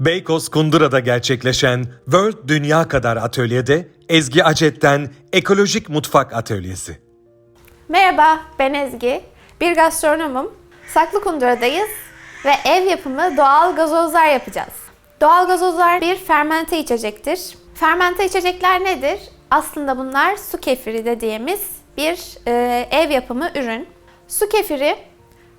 Beykoz Kundura'da gerçekleşen World Dünya Kadar Atölye'de Ezgi Acet'ten Ekolojik Mutfak Atölyesi. Merhaba, ben Ezgi. Bir gastronomum. Saklıkundura'dayız ve ev yapımı doğal gazozlar yapacağız. Doğal gazozlar bir fermente içecektir. Fermente içecekler nedir? Aslında bunlar su kefiri dediğimiz bir e, ev yapımı ürün. Su kefiri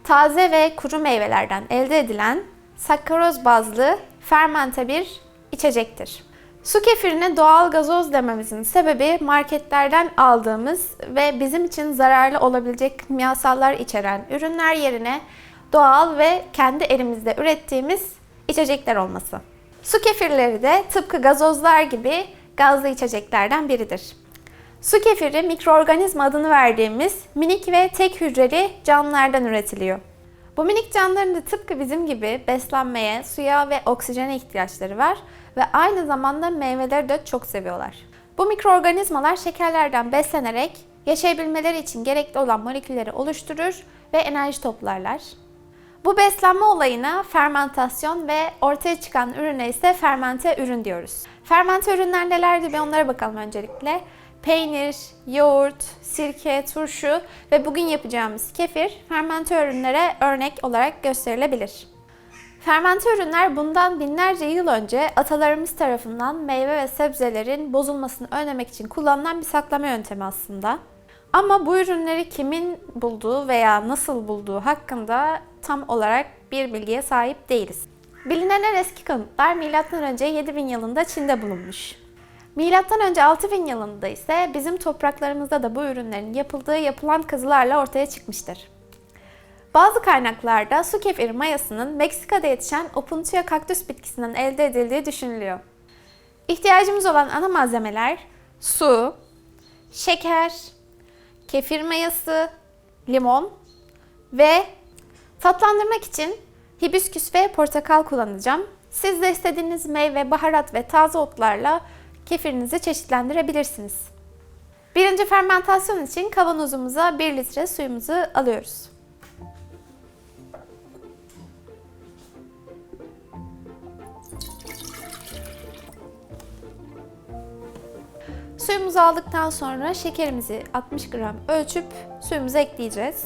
taze ve kuru meyvelerden elde edilen sakkaroz bazlı fermente bir içecektir. Su kefirine doğal gazoz dememizin sebebi marketlerden aldığımız ve bizim için zararlı olabilecek kimyasallar içeren ürünler yerine doğal ve kendi elimizde ürettiğimiz içecekler olması. Su kefirleri de tıpkı gazozlar gibi gazlı içeceklerden biridir. Su kefiri mikroorganizma adını verdiğimiz minik ve tek hücreli canlılardan üretiliyor. Bu minik canlıların da tıpkı bizim gibi beslenmeye, suya ve oksijene ihtiyaçları var ve aynı zamanda meyveleri de çok seviyorlar. Bu mikroorganizmalar şekerlerden beslenerek yaşayabilmeleri için gerekli olan molekülleri oluşturur ve enerji toplarlar. Bu beslenme olayına fermentasyon ve ortaya çıkan ürüne ise fermente ürün diyoruz. Fermente ürünler nelerdir bir onlara bakalım öncelikle. Peynir, yoğurt, sirke, turşu ve bugün yapacağımız kefir fermente ürünlere örnek olarak gösterilebilir. Fermente ürünler bundan binlerce yıl önce atalarımız tarafından meyve ve sebzelerin bozulmasını önlemek için kullanılan bir saklama yöntemi aslında. Ama bu ürünleri kimin bulduğu veya nasıl bulduğu hakkında tam olarak bir bilgiye sahip değiliz. Bilinen en eski kanıtlar M.Ö. 7000 yılında Çin'de bulunmuş. Milattan önce 6000 yılında ise bizim topraklarımızda da bu ürünlerin yapıldığı yapılan kazılarla ortaya çıkmıştır. Bazı kaynaklarda su kefiri mayasının Meksika'da yetişen Opuntia kaktüs bitkisinden elde edildiği düşünülüyor. İhtiyacımız olan ana malzemeler su, şeker, kefir mayası, limon ve tatlandırmak için hibisküs ve portakal kullanacağım. Siz de istediğiniz meyve, baharat ve taze otlarla kefirinizi çeşitlendirebilirsiniz. Birinci fermentasyon için kavanozumuza 1 litre suyumuzu alıyoruz. Suyumuzu aldıktan sonra şekerimizi 60 gram ölçüp suyumuza ekleyeceğiz.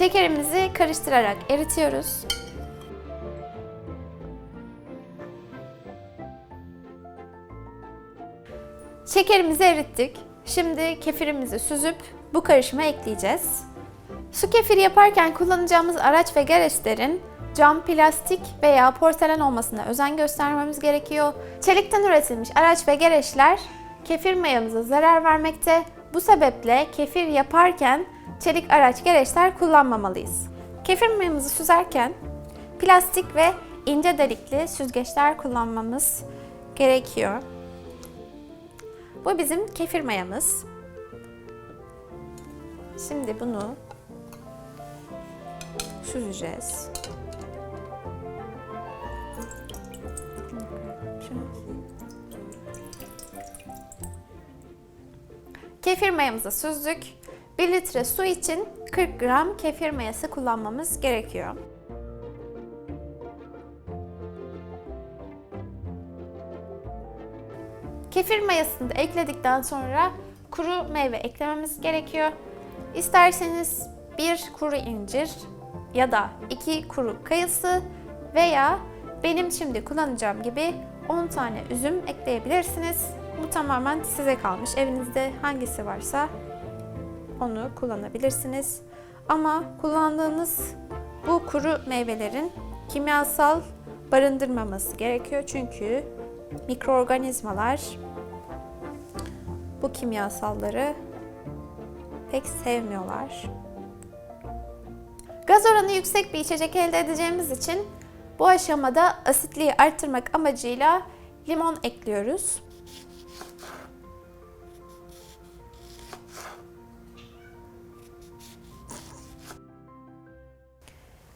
Şekerimizi karıştırarak eritiyoruz. Şekerimizi erittik. Şimdi kefirimizi süzüp bu karışıma ekleyeceğiz. Su kefiri yaparken kullanacağımız araç ve gereçlerin cam, plastik veya porselen olmasına özen göstermemiz gerekiyor. Çelikten üretilmiş araç ve gereçler kefir mayamıza zarar vermekte. Bu sebeple kefir yaparken çelik araç gereçler kullanmamalıyız. Kefir mayamızı süzerken plastik ve ince delikli süzgeçler kullanmamız gerekiyor. Bu bizim kefir mayamız. Şimdi bunu süzeceğiz. Kefir mayamızı süzdük. 1 litre su için 40 gram kefir mayası kullanmamız gerekiyor. Kefir mayasını da ekledikten sonra kuru meyve eklememiz gerekiyor. İsterseniz bir kuru incir ya da iki kuru kayısı veya benim şimdi kullanacağım gibi 10 tane üzüm ekleyebilirsiniz. Bu tamamen size kalmış. Evinizde hangisi varsa onu kullanabilirsiniz. Ama kullandığınız bu kuru meyvelerin kimyasal barındırmaması gerekiyor. Çünkü mikroorganizmalar bu kimyasalları pek sevmiyorlar. Gaz oranı yüksek bir içecek elde edeceğimiz için bu aşamada asitliği arttırmak amacıyla limon ekliyoruz.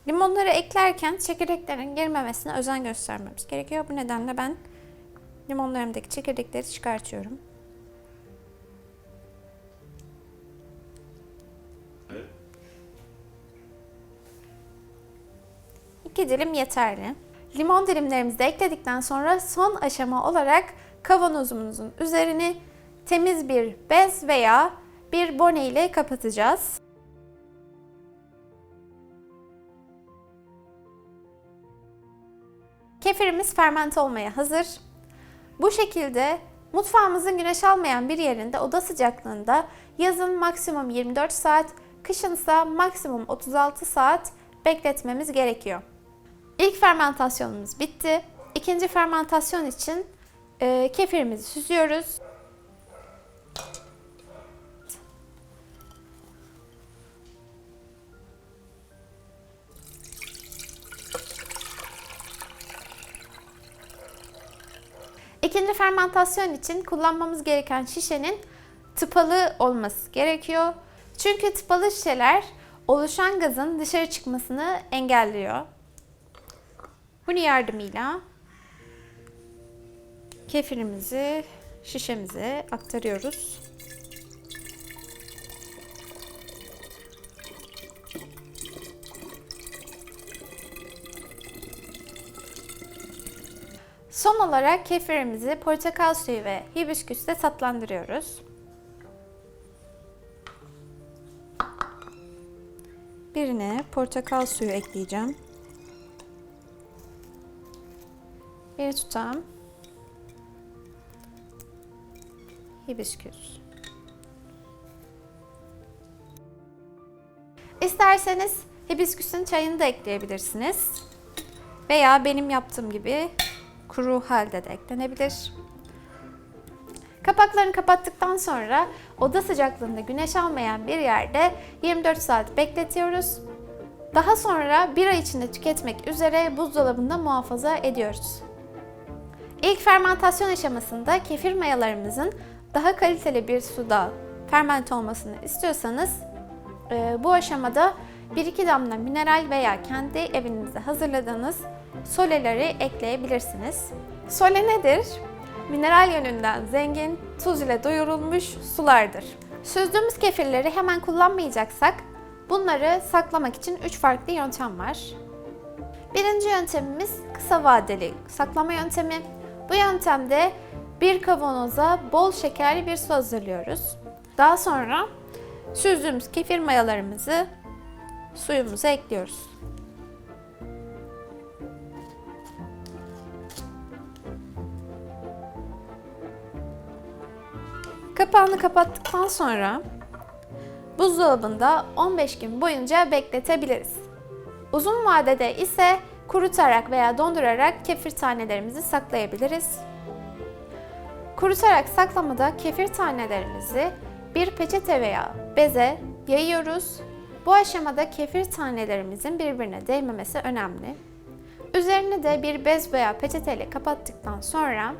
Limonları eklerken çekirdeklerin girmemesine özen göstermemiz gerekiyor. Bu nedenle ben limonlarımdaki çekirdekleri çıkartıyorum. İki dilim yeterli. Limon dilimlerimizi de ekledikten sonra son aşama olarak kavanozumuzun üzerini temiz bir bez veya bir bone ile kapatacağız. Kefirimiz fermente olmaya hazır. Bu şekilde mutfağımızın güneş almayan bir yerinde oda sıcaklığında yazın maksimum 24 saat, kışınsa maksimum 36 saat bekletmemiz gerekiyor. İlk fermentasyonumuz bitti. İkinci fermentasyon için e, kefirimizi süzüyoruz. İkinci fermentasyon için kullanmamız gereken şişenin tıpalı olması gerekiyor. Çünkü tıpalı şişeler oluşan gazın dışarı çıkmasını engelliyor. Bunun yardımıyla kefirimizi şişemize aktarıyoruz. Son olarak kefirimizi portakal suyu ve hibisküsle tatlandırıyoruz. Birine portakal suyu ekleyeceğim. Bir tutam hibisküs. İsterseniz hibisküsün çayını da ekleyebilirsiniz. Veya benim yaptığım gibi kuru halde de eklenebilir. Kapaklarını kapattıktan sonra oda sıcaklığında güneş almayan bir yerde 24 saat bekletiyoruz. Daha sonra bir ay içinde tüketmek üzere buzdolabında muhafaza ediyoruz. İlk fermentasyon aşamasında kefir mayalarımızın daha kaliteli bir suda fermente olmasını istiyorsanız e, bu aşamada 1-2 damla mineral veya kendi evinizde hazırladığınız soleleri ekleyebilirsiniz. Sole nedir? Mineral yönünden zengin, tuz ile doyurulmuş sulardır. Süzdüğümüz kefirleri hemen kullanmayacaksak bunları saklamak için 3 farklı yöntem var. Birinci yöntemimiz kısa vadeli saklama yöntemi. Bu yöntemde bir kavanoza bol şekerli bir su hazırlıyoruz. Daha sonra süzdüğümüz kefir mayalarımızı suyumuza ekliyoruz. Kapağını kapattıktan sonra buzdolabında 15 gün boyunca bekletebiliriz. Uzun vadede ise kurutarak veya dondurarak kefir tanelerimizi saklayabiliriz. Kurutarak saklamada kefir tanelerimizi bir peçete veya beze yayıyoruz. Bu aşamada kefir tanelerimizin birbirine değmemesi önemli. Üzerini de bir bez veya peçeteyle kapattıktan sonra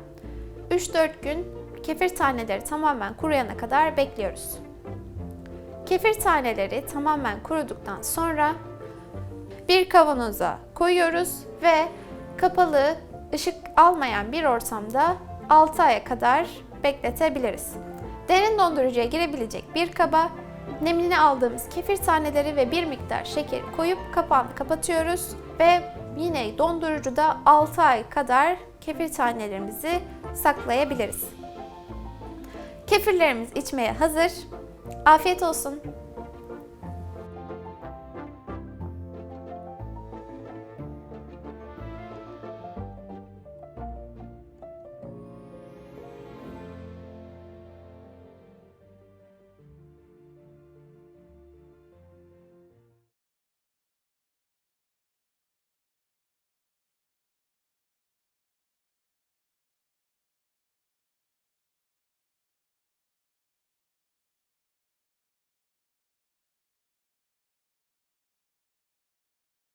3-4 gün kefir taneleri tamamen kuruyana kadar bekliyoruz. Kefir taneleri tamamen kuruduktan sonra bir kavanoza koyuyoruz ve kapalı, ışık almayan bir ortamda 6 aya kadar bekletebiliriz. Derin dondurucuya girebilecek bir kaba nemini aldığımız kefir taneleri ve bir miktar şeker koyup kapağını kapatıyoruz ve yine dondurucuda 6 ay kadar kefir tanelerimizi saklayabiliriz. Kefirlerimiz içmeye hazır. Afiyet olsun.